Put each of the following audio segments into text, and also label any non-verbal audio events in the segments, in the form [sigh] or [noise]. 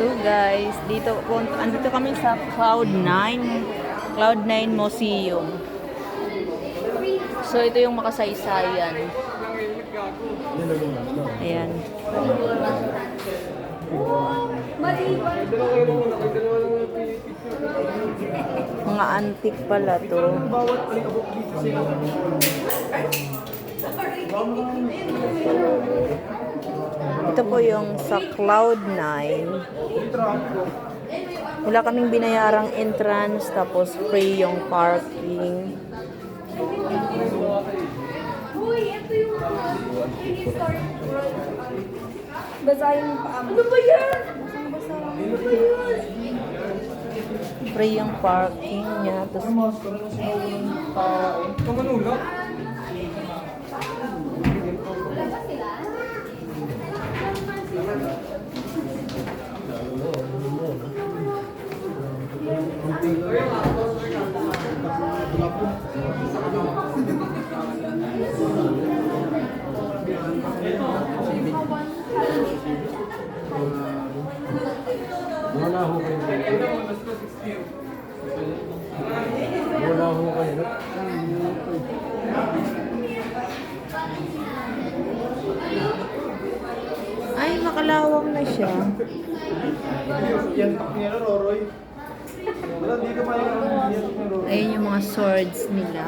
So guys, dito andito kami sa Cloud9, Cloud9 Museum. So ito yung makasaysayan. Ayan. Mga antik pala to. Ito po yung sa Cloud9. Wala kaming binayarang entrance, tapos free yung parking. Basahin mo pa Ano ba yan? Free yung parking niya. Tapos Wala ho kayo. Wala ho kayo. Ay makalawang na siya. Pa yung mga swords nila.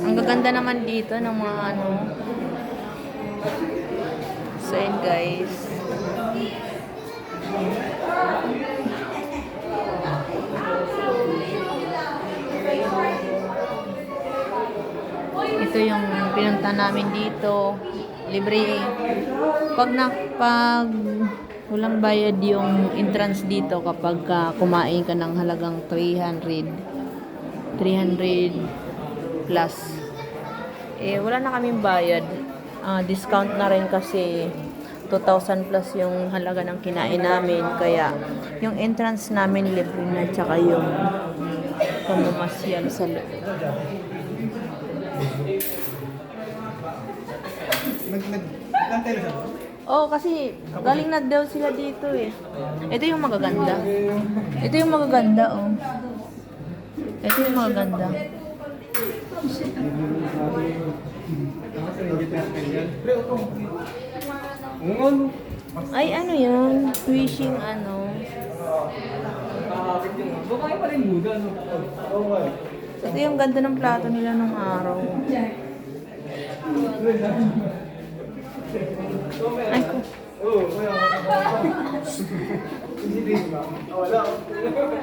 Ang gaganda naman dito ng mga ano. So yun guys. Ito yung pinunta namin dito. Libre. Pag na pag walang bayad yung entrance dito kapag ka kumain ka ng halagang 300 300 plus. Eh, wala na kaming bayad. Ah, discount na rin kasi 2,000 plus yung halaga ng kinain namin. Kaya, yung entrance namin libre na, tsaka yung pamamasyal sa loob. Nag, nag. Oh, kasi galing na daw sila dito eh. Ito yung magaganda. Ito yung magaganda, oh. Ito yung magaganda. Ano? Ay, ano yan? Wishing ano. Baka kayo pa rin muda, no? Oo nga. Ito yung ganda ng plato nila nung araw. Ay, ko.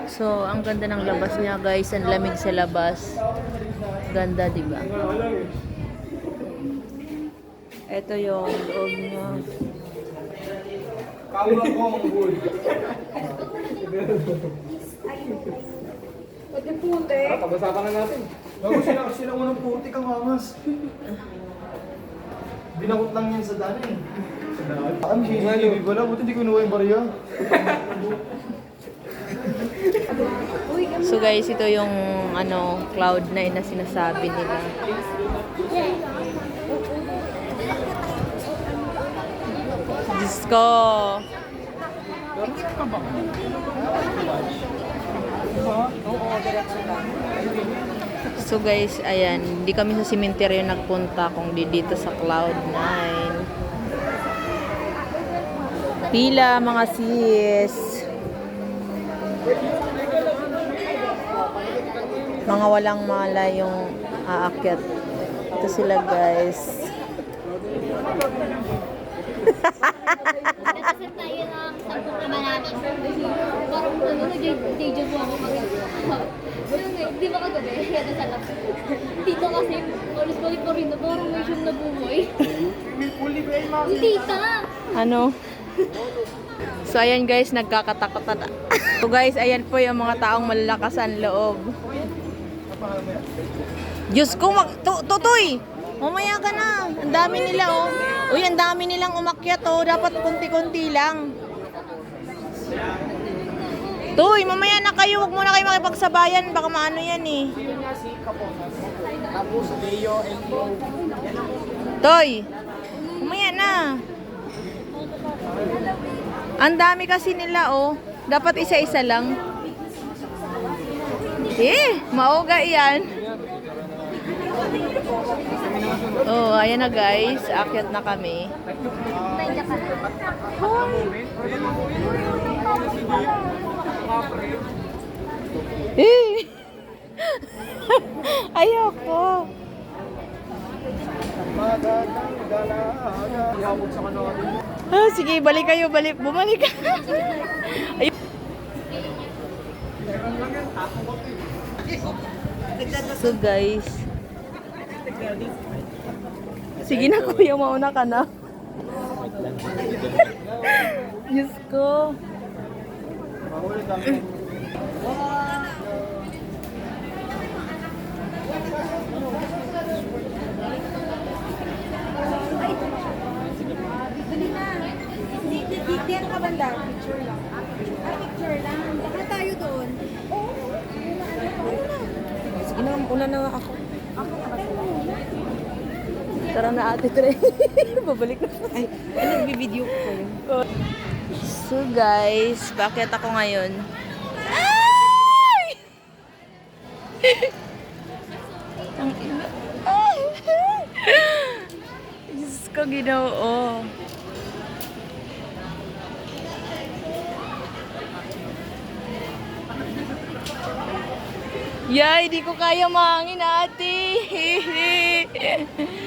So, ang ganda ng labas niya, guys. Ang lamig sa labas. Ganda, di ba? Ito yung loob niya. Kaula ko ang wood. Pati puti. Pag-usapan na natin. Bago sila, sila unang puti kang angas. Binakot lang yan sa daan eh. Sa daan? Ang CCTV pala, buti hindi ko inuwa yung barya. So, guys, ito yung ano, Cloud9 na sinasabi nila. Ko. So guys, ayan, hindi kami sa cemetery nagpunta kung di dito sa Cloud9. Pila mga sis. Mga walang mala yung aakyat. Ito sila guys. Nakaset tayo ng sampung naman namin. Parang ano, nag-day job ako mag Yung, di ba kagabi? Kaya sa lap. Tito kasi, alis balik pa rin na parang may siyang nabuhay. Tita! Ano? So ayan guys, nagkakatakot na. so guys, ayan po yung mga taong malalakas ang loob. Diyos ko, mag tu- tutoy! Mamaya ka na. Ang dami nila oh. Uy, ang dami nilang umakyat oh. Dapat kunti-kunti lang. Toy, mamaya na kayo. Huwag muna kayo makipagsabayan. Baka maano yan eh. Toy, mamaya na. Ang dami kasi nila oh. Dapat isa-isa lang. Eh, mauga yan. Oh, ayan na guys. Akyat na kami. Eh! [laughs] Ayoko. Ah, sige, balik kayo, balik. Bumalik ka. [laughs] So guys. Sige na kuya, mauna ka na. [laughs] Diyos ko. Dito ka banda. Picture lang. Ay, picture lang. Baka tayo doon. Sige na, una na ako. Tara na ate Tre. [laughs] Babalik na. Ay, nagbibideo ko kayo. So guys, bakit ako ngayon? Ay! Ang ina. Ay! Diyos ko, ginoo. Yay, di ko kaya mangin ate. [laughs]